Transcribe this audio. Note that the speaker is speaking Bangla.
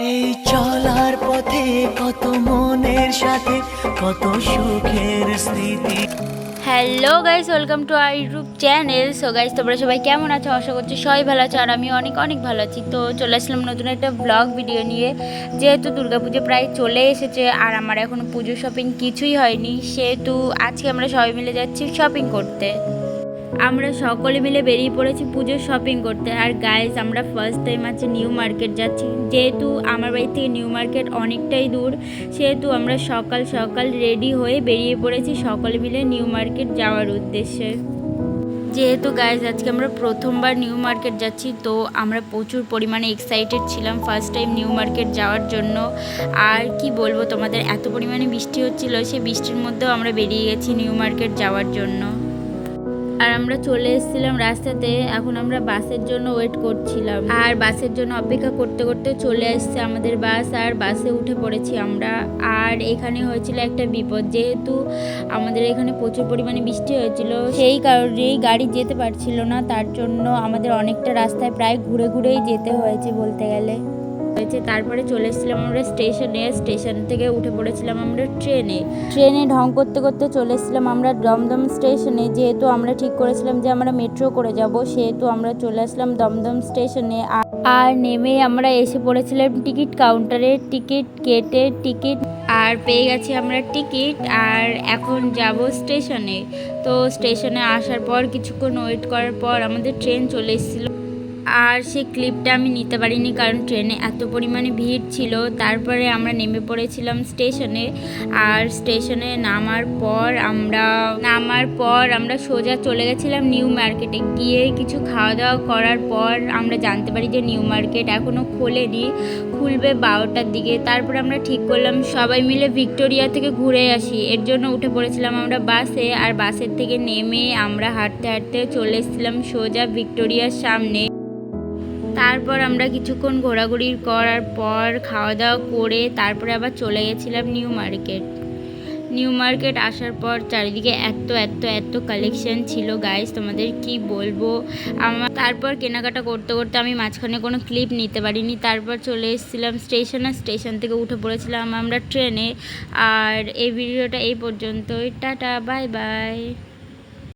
এই চলার পথে কত মনের সাথে, কত সুখের স্মৃতি। Hello guys welcome to I YouTube channel so guys তোমরা সবাই কেমন আছো? আশা করছি সবাই ভালো আছো আর আমি অনেক অনেক ভালো আছি। তো চলে আসলাম নতুন একটা ব্লগ ভিডিও নিয়ে। যেহেতু দুর্গাপুজো প্রায় চলে এসেছে আর আমার এখনও পুজো শপিং কিছুই হয়নি, সেহেতু আজকে আমরা সবাই মিলে যাচ্ছি শপিং করতে। আমরা সকলে মিলে বেরিয়ে পড়েছি পুজোর শপিং করতে। আর গাইজ আমরা ফার্স্ট টাইম আছে নিউ মার্কেট যাচ্ছি। যেহেতু আমার বাড়ি থেকে নিউ মার্কেট অনেকটাই দূর, সেহেতু আমরা সকাল সকাল রেডি হয়ে বেরিয়ে পড়েছি সকলে মিলে নিউ মার্কেট যাওয়ার উদ্দেশ্যে। যেহেতু গাইজ আজকে আমরা প্রথমবার নিউ মার্কেট যাচ্ছি, তো আমরা প্রচুর পরিমাণে এক্সাইটেড ছিলাম ফার্স্ট টাইম নিউ মার্কেট যাওয়ার জন্য। আর কি বলব তোমাদের, এত পরিমাণে বৃষ্টি হচ্ছিল, সেই বৃষ্টির মধ্যেও আমরা বেরিয়ে গেছি নিউ মার্কেট যাওয়ার জন্য। আর আমরা চলে এসেছিলাম রাস্তাতে। এখন আমরা বাসের জন্য ওয়েট করছিলাম। আর বাসের জন্য অপেক্ষা করতে করতে চলে আসছে আমাদের বাস আর বাসে উঠে পড়েছি আমরা। আর এখানে হয়েছিল একটা বিপদ। যেহেতু আমাদের এখানে প্রচুর পরিমাণে বৃষ্টি হয়েছিল, সেই কারণেই গাড়ি যেতে পারছিল না। তার জন্য আমাদের অনেকটা রাস্তায় প্রায় ঘুরে ঘুরেই যেতে হয়েছে বলতে গেলে। হয়েছে। তারপরে চলে এসেছিলাম আমরা স্টেশনে। স্টেশন থেকে উঠে পড়েছিলাম আমরা ট্রেনে। ট্রেনে ঢং করতে করতে চলে এসেছিলাম আমরা দমদম স্টেশনে। যেহেতু আমরা ঠিক করেছিলাম যে আমরা মেট্রো করে যাব, সেহেতু আমরা চলে আসলাম দমদম স্টেশনে। আর নেমে আমরা এসে পড়েছিলাম টিকিট কাউন্টারে। টিকিট কেটে টিকিট আর পেয়ে গেছি আমরা টিকিট। আর এখন যাব স্টেশনে। তো স্টেশনে আসার পর, কিছুক্ষণ ওয়েট করার পর আমাদের ট্রেন চলে এসেছিল আর সেই ক্লিপটা আমি নিতে পারিনি কারণ ট্রেনে এত পরিমাণে ভিড় ছিল। তারপরে আমরা নেমে পড়েছিলাম স্টেশনে আর স্টেশনে নামার পর আমরা, নামার পর আমরা সোজা চলে গেছিলাম নিউ মার্কেটে গিয়ে কিছু খাওয়া দাওয়া করার পর আমরা জানতে পারি যে নিউ মার্কেট এখনও খোলেনি। খুলবে বারোটার দিকে। তারপর আমরা ঠিক করলাম সবাই মিলে ভিক্টোরিয়া থেকে ঘুরে আসি। এর জন্য উঠে পড়েছিলাম আমরা বাসে। আর বাসের থেকে নেমে আমরা হাঁটতে হাঁটতে চলে এসেছিলাম সোজা ভিক্টোরিয়ার সামনে। তারপর আমরা কিছুক্ষণ ঘোরাঘুরি করার পর খাওয়া দাওয়া করে তারপরে আবার চলে গেছিলাম নিউ মার্কেট। নিউ মার্কেট আসার পর চারিদিকে এত এত এত কালেকশন ছিল। গাইস তোমাদের কি বলব? আমার তারপর কেনাকাটা করতে করতে আমি মাঝখানে কোনো ক্লিপ নিতে পারিনি। তারপর চলে এসেছিলাম স্টেশনে স্টেশন থেকে উঠে পড়েছিলাম আমরা ট্রেনে। আর এই ভিডিওটা এই পর্যন্তই। Tata bye bye